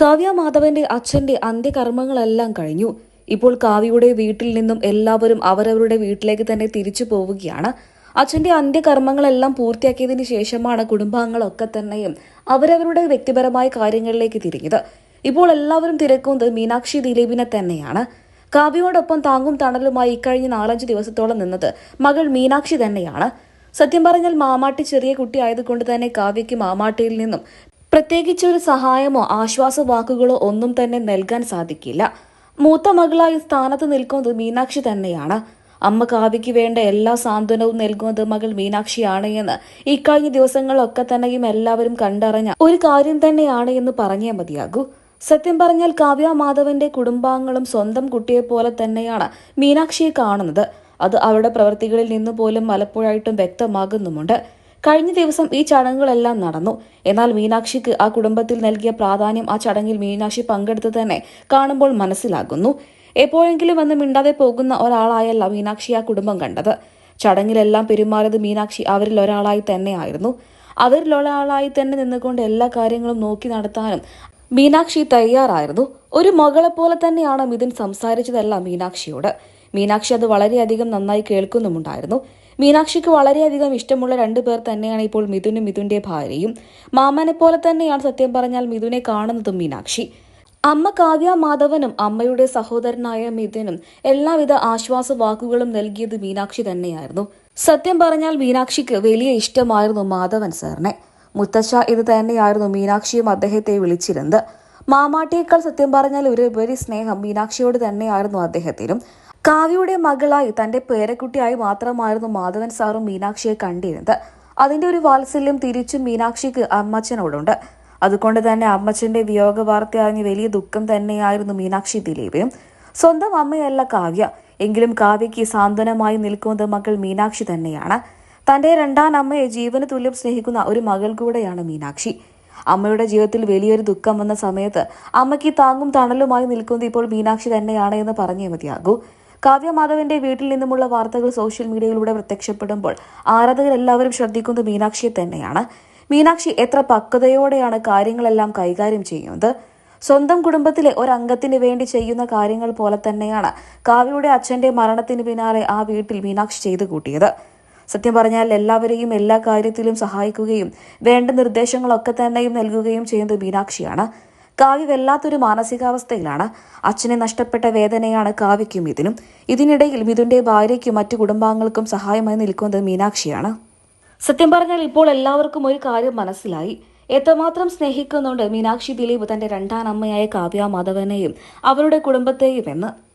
കാവ്യ മാധവന്റെ അച്ഛന്റെ അന്ത്യകർമ്മങ്ങളെല്ലാം കഴിഞ്ഞു. ഇപ്പോൾ കാവ്യയുടെ വീട്ടിൽ നിന്നും എല്ലാവരും അവരവരുടെ വീട്ടിലേക്ക് തന്നെ തിരിച്ചു പോവുകയാണ്. അച്ഛന്റെ അന്ത്യകർമ്മങ്ങളെല്ലാം പൂർത്തിയാക്കിയതിനു ശേഷമാണ് കുടുംബാംഗങ്ങളൊക്കെ തന്നെയും അവരവരുടെ വ്യക്തിപരമായ കാര്യങ്ങളിലേക്ക് തിരിഞ്ഞത്. ഇപ്പോൾ എല്ലാവരും തിരക്കുന്നത് മീനാക്ഷി ദിലീപിനെ തന്നെയാണ്. കാവ്യയോടൊപ്പം താങ്ങും തണലുമായി ഇക്കഴിഞ്ഞ നാലഞ്ച് ദിവസത്തോളം നിന്നത് മകൾ മീനാക്ഷി തന്നെയാണ്. സത്യം പറഞ്ഞാൽ മാമാട്ടി ചെറിയ കുട്ടിയായതുകൊണ്ട് തന്നെ കാവ്യയ്ക്ക് മാമാട്ടിയിൽ നിന്നും പ്രത്യേകിച്ച് ഒരു സഹായമോ ആശ്വാസ വാക്കുകളോ ഒന്നും തന്നെ നൽകാൻ സാധിക്കില്ല. മൂത്ത മകളായി സ്ഥാനത്ത് നിൽക്കുന്നത് മീനാക്ഷി തന്നെയാണ്. അമ്മ കാവ്യയ്ക്ക് വേണ്ട എല്ലാ സാന്ത്വനവും നൽകുന്നത് മകൾ മീനാക്ഷിയാണ് എന്ന് ഇക്കഴിഞ്ഞ ദിവസങ്ങളൊക്കെ തന്നെയും എല്ലാവരും കണ്ടറിഞ്ഞ ഒരു കാര്യം തന്നെയാണ് എന്ന് പറഞ്ഞേ മതിയാകൂ. സത്യം പറഞ്ഞാൽ കാവ്യ മാധവന്റെ കുടുംബാംഗങ്ങളും സ്വന്തം കുട്ടിയെ പോലെ തന്നെയാണ് മീനാക്ഷിയെ കാണുന്നത്. അത് അവരുടെ പ്രവൃത്തികളിൽ നിന്ന് പോലും പലപ്പോഴായിട്ടും വ്യക്തമാകുന്നുമുണ്ട്. കഴിഞ്ഞ ദിവസം ഈ ചടങ്ങുകളെല്ലാം നടന്നു. എന്നാൽ മീനാക്ഷിക്ക് ആ കുടുംബത്തിൽ നൽകിയ പ്രാധാന്യം ആ ചടങ്ങിൽ മീനാക്ഷി പങ്കെടുത്ത് തന്നെ കാണുമ്പോൾ മനസ്സിലാകുന്നു. എപ്പോഴെങ്കിലും വന്ന് മിണ്ടാതെ പോകുന്ന ഒരാളായല്ല മീനാക്ഷി ആ കുടുംബം കണ്ടത്. ചടങ്ങിലെല്ലാം പെരുമാറിയത് മീനാക്ഷി അവരിൽ ഒരാളായി തന്നെയായിരുന്നു അവരിൽ ഒരാളായി തന്നെ നിന്നുകൊണ്ട് എല്ലാ കാര്യങ്ങളും നോക്കി നടത്താനും മീനാക്ഷി തയ്യാറായിരുന്നു. ഒരു മകളെ പോലെ തന്നെയാണ് മിഥുൻ സംസാരിച്ചതെല്ലാം മീനാക്ഷിയോട്. മീനാക്ഷി അത് വളരെയധികം നന്നായി കേൾക്കുന്നുമുണ്ടായിരുന്നു. മീനാക്ഷിക്ക് വളരെയധികം ഇഷ്ടമുള്ള രണ്ടു പേർ തന്നെയാണ് ഇപ്പോൾ മിഥുനും മിഥുന്റെ ഭാര്യയും. മാമനെ പോലെ തന്നെയാണ് സത്യം പറഞ്ഞാൽ മിഥുനെ കാണുന്നതും മീനാക്ഷി. അമ്മ കാവ്യ മാധവനും അമ്മയുടെ സഹോദരനായ മിഥുനും എല്ലാവിധ ആശ്വാസ വാക്കുകളും നൽകിയത് മീനാക്ഷി തന്നെയായിരുന്നു. സത്യം പറഞ്ഞാൽ മീനാക്ഷിക്ക് വലിയ ഇഷ്ടമായിരുന്നു മാധവൻ സാറിനെ. മുത്തശ്ശ ഇത് തന്നെയായിരുന്നു മീനാക്ഷിയും അദ്ദേഹത്തെ വിളിച്ചിരുന്നത്. മാമാട്ടിയേക്കാൾ സത്യം പറഞ്ഞാൽ ഒരു ഉപരി സ്നേഹം മീനാക്ഷിയോട് തന്നെയായിരുന്നു അദ്ദേഹത്തിനും. കാവ്യയുടെ മകളായി തന്റെ പേരക്കുട്ടിയായി മാത്രമായിരുന്നു മാധവൻ സാറും മീനാക്ഷിയെ കണ്ടിരുന്നത്. അതിന്റെ ഒരു വാത്സല്യം തിരിച്ചും മീനാക്ഷിക്ക് അമ്മച്ചനോടുണ്ട്. അതുകൊണ്ട് തന്നെ അമ്മച്ചന്റെ വിയോഗ വാർത്ത അറിഞ്ഞ് വലിയ ദുഃഖം തന്നെയായിരുന്നു മീനാക്ഷി ദിലീപയും സ്വന്തം അമ്മയല്ല കാവ്യ. എങ്കിലും കാവ്യയ്ക്ക് സാന്ത്വനമായി നിൽക്കുന്നത് മകൾ മീനാക്ഷി തന്നെയാണ്. തന്റെ രണ്ടാം അമ്മയെ ജീവന് തുല്യം സ്നേഹിക്കുന്ന ഒരു മകൾ കൂടെയാണ് മീനാക്ഷി. അമ്മയുടെ ജീവിതത്തിൽ വലിയൊരു ദുഃഖം വന്ന സമയത്ത് അമ്മയ്ക്ക് താങ്ങും തണലുമായി നിൽക്കുന്നത് ഇപ്പോൾ മീനാക്ഷി തന്നെയാണ് എന്ന് പറഞ്ഞേ മതിയാകൂ. കാവ്യ മാധവന്റെ വീട്ടിൽ നിന്നുമുള്ള വാർത്തകൾ സോഷ്യൽ മീഡിയയിലൂടെ പ്രത്യക്ഷപ്പെടുമ്പോൾ ആരാധകരെല്ലാവരും ശ്രദ്ധിക്കുന്നത് മീനാക്ഷിയെ തന്നെയാണ്. മീനാക്ഷി എത്ര പക്വതയോടെയാണ് കാര്യങ്ങളെല്ലാം കൈകാര്യം ചെയ്യുന്നത്. സ്വന്തം കുടുംബത്തിലെ ഒരംഗത്തിന് വേണ്ടി ചെയ്യുന്ന കാര്യങ്ങൾ പോലെ തന്നെയാണ് കാവ്യയുടെ അച്ഛന്റെ മരണത്തിന് പിന്നാലെ ആ വീട്ടിൽ മീനാക്ഷി ചെയ്തു കൂട്ടിയത്. സത്യം പറഞ്ഞാൽ എല്ലാവരെയും എല്ലാ കാര്യത്തിലും സഹായിക്കുകയും വേണ്ട നിർദ്ദേശങ്ങളൊക്കെ തന്നെയും നൽകുകയും ചെയ്യുന്നത് മീനാക്ഷിയാണ്. കാവ്യ വല്ലാത്തൊരു മാനസികാവസ്ഥയിലാണ്. അച്ഛനെ നഷ്ടപ്പെട്ട വേദനയാണ് കാവ്യയ്ക്കും ഇതിനും. ഇതിനിടയിൽ മിഥുന്റെ ഭാര്യയ്ക്കും മറ്റു കുടുംബാംഗങ്ങൾക്കും സഹായമായി നിൽക്കുന്നത് മീനാക്ഷിയാണ്. സത്യം പറഞ്ഞാൽ ഇപ്പോൾ എല്ലാവർക്കും ഒരു കാര്യം മനസ്സിലായി. എത്രമാത്രം സ്നേഹിക്കുന്നുണ്ട് മീനാക്ഷി ദിലീപ് തന്റെ രണ്ടാം അമ്മയായ കാവ്യ മാധവനെയും അവരുടെ കുടുംബത്തെയും എന്ന്